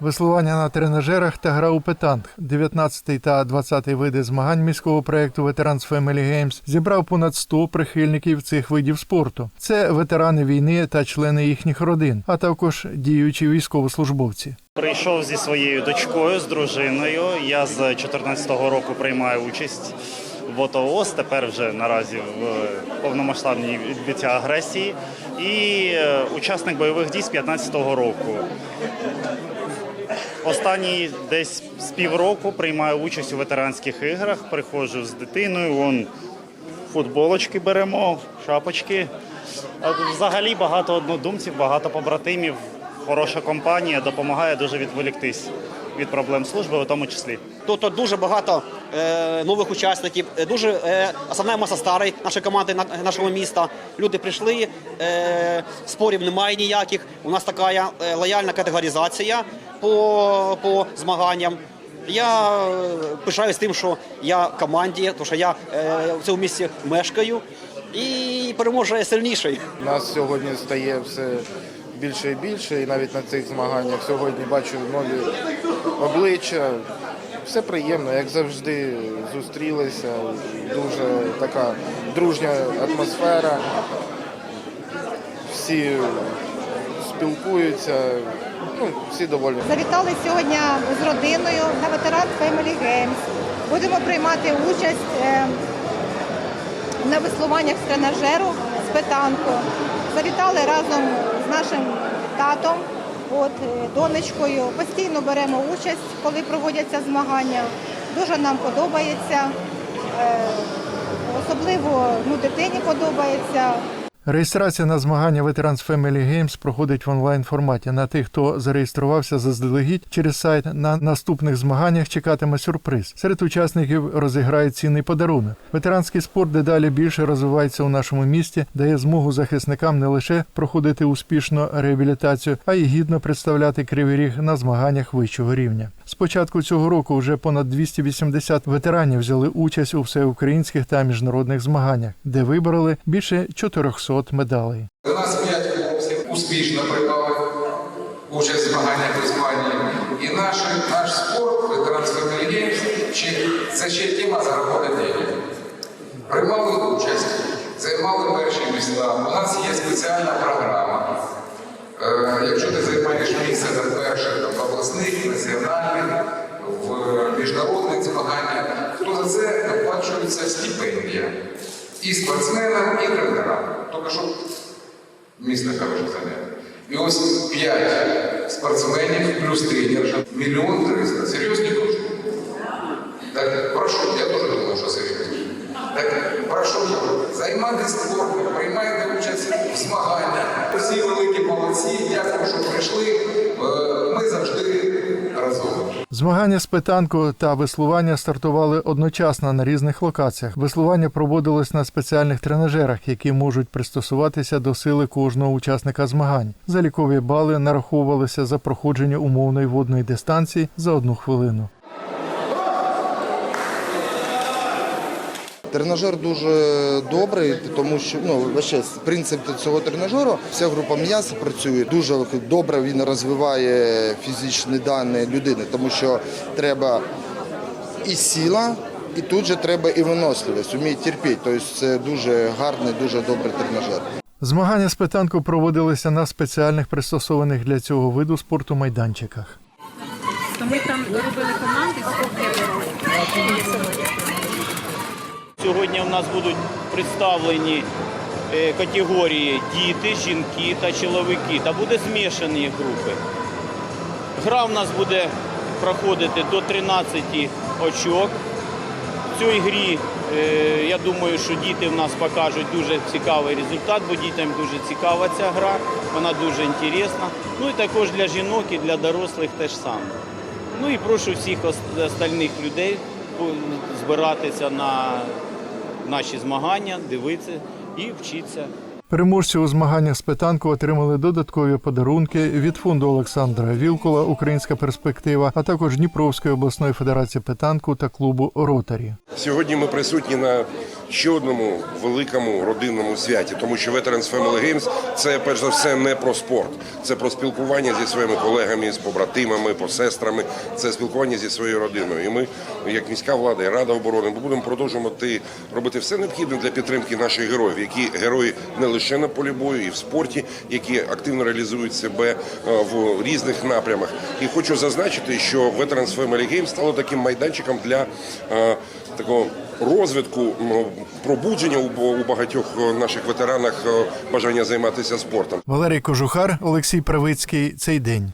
Веслування на тренажерах та гра у петанг. 19 та 20 види змагань міського проєкту Veterans Family Games зібрав понад 100 прихильників цих видів спорту. Це ветерани війни та члени їхніх родин, а також діючі військовослужбовці. Прийшов зі своєю дочкою, з дружиною. Я з 2014 року приймаю участь в ОТООС, тепер вже наразі в повномасштабній відбиття агресії. І е, учасник бойових дій з 2015 року. Останні десь з півроку приймаю участь у ветеранських іграх. Приходжу з дитиною. Вон футболочки беремо, шапочки. Взагалі багато однодумців, багато побратимів. Хороша компанія допомагає дуже відволіктись від проблем служби, у тому числі. Тут дуже багато е, нових учасників, е, дуже е, основна маса старої нашої команди на- нашого міста. Люди прийшли, е, спорів немає ніяких. У нас така е, лояльна категоризація по, по змаганням. Я е, пишаюсь тим, що я в команді, тому що я е, в цьому місці мешкаю і переможе сильніший. Нас сьогодні стає все більше і більше, і навіть на цих змаганнях сьогодні бачу нові обличчя. Все приємно, як завжди, зустрілися. Дуже така дружня атмосфера. Всі спілкуються, ну, всі доволі. Завітали сьогодні з родиною на ветеран Family Games. Будемо приймати участь е, на веслуваннях з тренажеру з петанку. Завітали разом нашим татом, от, е, донечкою. Постійно беремо участь, коли проводяться змагання. Дуже нам подобається. Е, Особливо ну, дитині подобається. Реєстрація на змагання Veterans Family Games проходить в онлайн форматі. На тих, хто зареєструвався заздалегідь через сайт, на наступних змаганнях чекатиме сюрприз. Серед учасників розіграють цінний подарунок. Ветеранський спорт дедалі більше розвивається у нашому місті, дає змогу захисникам не лише проходити успішно реабілітацію, а й гідно представляти кривий ріг на змаганнях вищого рівня. З початку цього року вже понад 280 ветеранів взяли участь у всеукраїнських та міжнародних змаганнях, де вибороли більше 400 медалей. У нас п'ять хлопців успішно приймали участь в змаганнях в Іспанії. І наш, наш спорт, ветеранський чи- це ще тема заробити денег. Приймали участь, займали перші місця. У нас є спеціальна програма. Е, якщо ти займаєш місце на перших І спортсменам, і тренерам. Тобто, щоб місто хороше заняття. І ось п'ять спортсменів плюс тренер, мільйон триста. Серйозні кошти. Так прошу, я теж думаю, що серйозно. Так прошу, займайтеся спортом, приймайте участь в змаганнях. Всі великі молодці, дякую, що прийшли. Е, Ми завжди разом. Змагання з питанку та веслування стартували одночасно на різних локаціях. Веслування проводилось на спеціальних тренажерах, які можуть пристосуватися до сили кожного учасника змагань. Залікові бали нараховувалися за проходження умовної водної дистанції за одну хвилину. Тренажер дуже добрий, тому що ну вообще, принцип цього тренажеру, вся група м'яса працює дуже добре. Він розвиває фізичні дані людини, тому що треба і сила, і тут же треба і виносливість, вміє терпіти. Тобто це дуже гарний, дуже добрий тренажер. Змагання з питанку проводилися на спеціальних пристосованих для цього виду спорту майданчиках. То ми там робили команди з. Сьогодні в нас будуть представлені е, категорії діти, жінки та чоловіки, та буде змішані групи. Гра в нас буде проходити до 13 очок. В цій грі, е, я думаю, що діти в нас покажуть дуже цікавий результат, бо дітям дуже цікава ця гра, вона дуже інтересна. Ну і також для жінок і для дорослих теж саме. Ну і прошу всіх остальних людей збиратися на наші змагання, дивитися і вчитися. Переможці у змаганнях з питанку отримали додаткові подарунки від фонду Олександра Вілкула Українська перспектива, а також Дніпровської обласної федерації питанку та клубу Ротарі. Сьогодні ми присутні на ще одному великому родинному святі, тому що Veterans Family Games – це перш за все не про спорт, це про спілкування зі своїми колегами, з побратимами, посестрами, це спілкування зі своєю родиною. І ми, як міська влада і рада оборони, будемо продовжувати робити все необхідне для підтримки наших героїв, які герої не лише на полі бою, і в спорті, які активно реалізують себе е, в різних напрямах. І хочу зазначити, що Veterans Family Games стало таким майданчиком для е, такого розвитку, пробудження у багатьох е, наших ветеранах е, бажання займатися спортом. Валерій Кожухар, Олексій Правицький. Цей день.